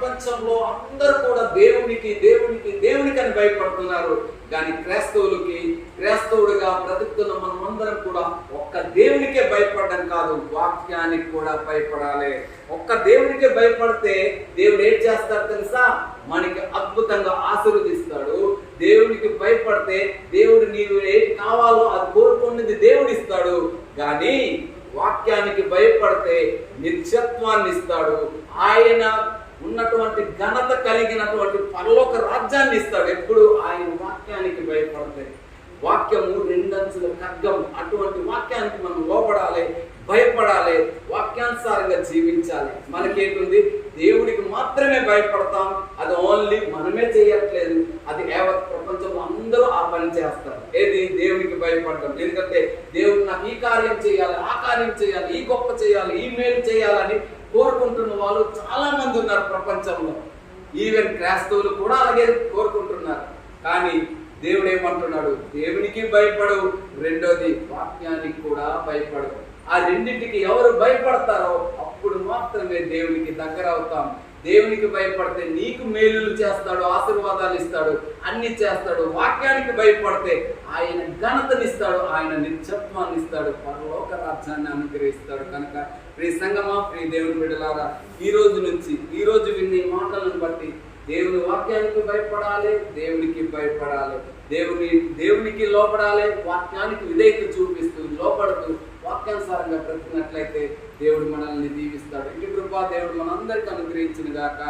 ప్రపంచంలో అందరు కూడా దేవునికి దేవునికి దేవునికి అని భయపడుతున్నారు. కానీ క్రైస్తవులకి క్రైస్తవుడిగా బ్రతుకుతున్న మనం అందరం కూడా ఒక్క దేవునికే భయపడడం కాదు వాక్యానికి కూడా భయపడాలి. ఒక్క దేవునికే భయపడితే దేవుడు ఏం చేస్తాడు తెలుసా? మనకి అద్భుతంగా ఆశీర్వదిస్తాడు. దేవునికి భయపడితే దేవుడు నీవు ఏం కావాలో అది కోరుకున్నది దేవుడు ఇస్తాడు కానీ వాక్యానికి భయపడితే నిత్యత్వాన్ని ఇస్తాడు. ఆయన ఉన్నటువంటి ఘనత కలిగినటువంటి పరలోక రాజ్యాన్ని ఇస్తాడు. ఎప్పుడు ఆయన వాక్యానికి భయపడతాయి వాక్యము రెండంచుల ఖడ్గం అటువంటి వాక్యానికి మనం లోపడాలి భయపడాలి వాక్యానుసారంగా జీవించాలి. మనకేంటుంది? దేవుడికి మాత్రమే భయపడతాం. అది ఓన్లీ మనమే చేయట్లేదు. అది యావత్ ప్రపంచంలో అందరూ ఆ పని చేస్తారు. ఏది? భయపడతాం. ఎందుకంటే దేవుడు నాకు ఈ కార్యం చేయాలి ఆ కార్యం చేయాలి ఈ గొప్ప చేయాలి ఈ మేలు చేయాలని కోరుకుంటున్న వాళ్ళు చాలా మంది ఉన్నారు ప్రపంచంలో. ఈవెన్ క్రైస్తవులు కూడా అలాగే కోరుకుంటున్నారు. కానీ దేవుడు ఏమంటున్నాడు? దేవునికి భయపడు రెండోది వాక్యానికి కూడా భయపడు ఆ రెండింటికి ఎవరు భయపడతారో అప్పుడు మాత్రమే దేవునికి దగ్గర అవుతాం. దేవునికి భయపడితే నీకు మేలులు చేస్తాడు ఆశీర్వాదాలు ఇస్తాడు అన్ని చేస్తాడు వాక్యానికి భయపడితే ఆయన ఘనతనిస్తాడు ఆయన నిత్యత్వాన్ని ఇస్తాడు పరలోక రాజ్యాన్ని అనుగ్రహిస్తాడు. కనుక ప్రియ సంగమా ప్రియ దేవుని బిడలారా ఈ రోజు నుంచి ఈ రోజు విన్న మాటలను బట్టి దేవుని వాక్యానికి భయపడాలి దేవునికి భయపడాలి దేవుని దేవునికి లోపడాలి వాక్యానికి విధేయత చూపిస్తూ లోపడ బ్రతికినట్లయితే దేవుడు మనల్ని దీవిస్తాడు. ఇటు కృప దేవుడు మనందరికీ అనుగ్రహించిన గాక